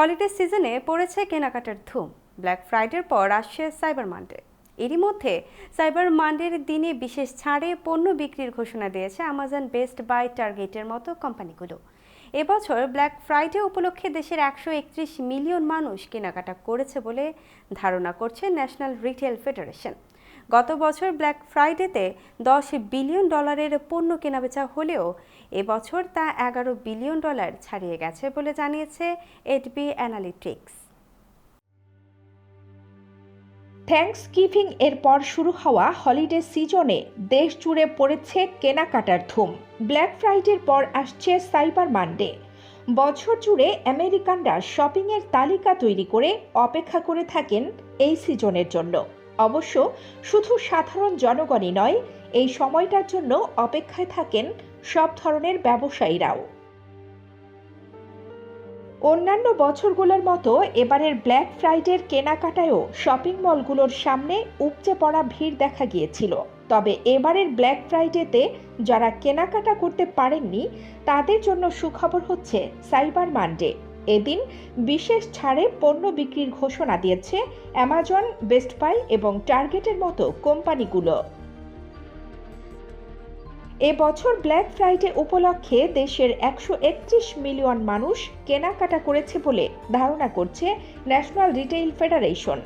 Holiday সিজনে পড়েছে কেনাকাটার ধুম। ব্ল্যাক ফ্রাইডের পর আসছে সাইবার মান্ডে। এরই মধ্যে সাইবার মান্ডের দিনে বিশেষ ছাড়ে পণ্য বিক্রির ঘোষণা দিয়েছে আমাজন বেস্ট বাই টার্গেটের মতো কোম্পানিগুলো। এবছর ব্ল্যাক ফ্রাইডে উপলক্ষে দেশের একশো একত্রিশ মিলিয়ন মানুষ কেনাকাটা করেছে বলে ধারণা করছে ন্যাশনাল রিটেল ফেডারেশন। গত বছর ব্ল্যাক ফ্রাইডেতে দশ বিলিয়ন ডলারের পণ্য কেনাবেচা হলেও এবছর তা এগারো বিলিয়ন ডলার ছাড়িয়ে গেছে বলে জানিয়েছে এডবি অ্যানালিটিক্স থ্যাঙ্কস গিভিং এর পর শুরু হওয়া হলিডে সিজনে দেশ জুড়ে পড়েছে কেনাকাটার ধুম। ব্ল্যাক ফ্রাইডের পর আসছে সাইবার মানডে বছর জুড়ে আমেরিকানরা শপিংয়ের তালিকা তৈরি করে অপেক্ষা করে থাকেন এই সিজনের জন্য। অবশ্য শুধু সাধারণ জনগণই নয়, এই সময়টার জন্য অপেক্ষায় থাকেন সব ধরনের ব্যবসায়ীরাও। অন্যান্য বছরগুলোর মতো এবারের ব্ল্যাক ফ্রাইডের কেনাকাটায়ও শপিং মলগুলোর সামনে উপচে পড়া ভিড় দেখা গিয়েছিল। তবে এবারের ব্ল্যাক ফ্রাইডেতে যারা কেনাকাটা করতে পারেননি, তাদের জন্য সুখবর হচ্ছে সাইবার মানডে। এদিন বিশেষ ছাড়ে পণ্য বিক্রির ঘোষণা দিয়েছে অ্যামাজন, বেস্ট এবং টার্গেটের মতো কোম্পানিগুলো। এবছর ব্ল্যাক ফ্রাইডে উপলক্ষে দেশের একশো একত্রিশ মিলিয়ন মানুষ কেনাকাটা করেছে বলে ধারণা করছে ন্যাশনাল রিটেইল ফেডারেশন।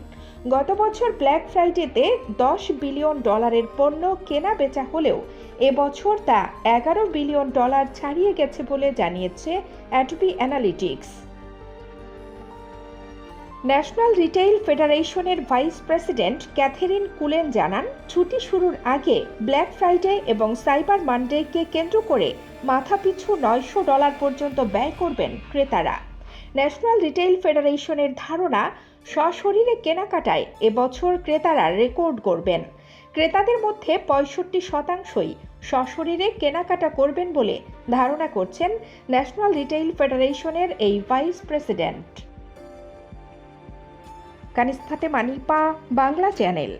গত বছর ব্ল্যাক ফ্রাইডেতে দশ বিলিয়ন ডলারের পণ্য কেনা বেচা হলেও এবছর তা এগারো বিলিয়ন ডলার ছাড়িয়ে গেছে বলে জানিয়েছে অ্যাডবি অ্যানালিটিক্স ন্যাশনাল রিটেইল ফেডারেশনের ভাইস প্রেসিডেন্ট ক্যাথেরিন কুলেন জানান, ছুটি শুরুর আগে ব্ল্যাক ফ্রাইডে এবং সাইবার মানডেকে কেন্দ্র করে মাথাপিছু নয়শো ডলার পর্যন্ত ব্যয় করবেন ক্রেতারা। ন্যাশনাল রিটেইল ফেডারেশনের ধারণা, সশরীরে কেনাকাটায় এবছর ক্রেতারা রেকর্ড করবেন ক্রেতাদের মধ্যে পঁয়ষট্টি শতাংশই সশরীরে কেনাকাটা করবেন বলে ধারণা করছেন ন্যাশনাল রিটেইল ফেডারেশনের এই ভাইস প্রেসিডেন্ট। কানিস্থাতে মানিপা, বাংলা চ্যানেল।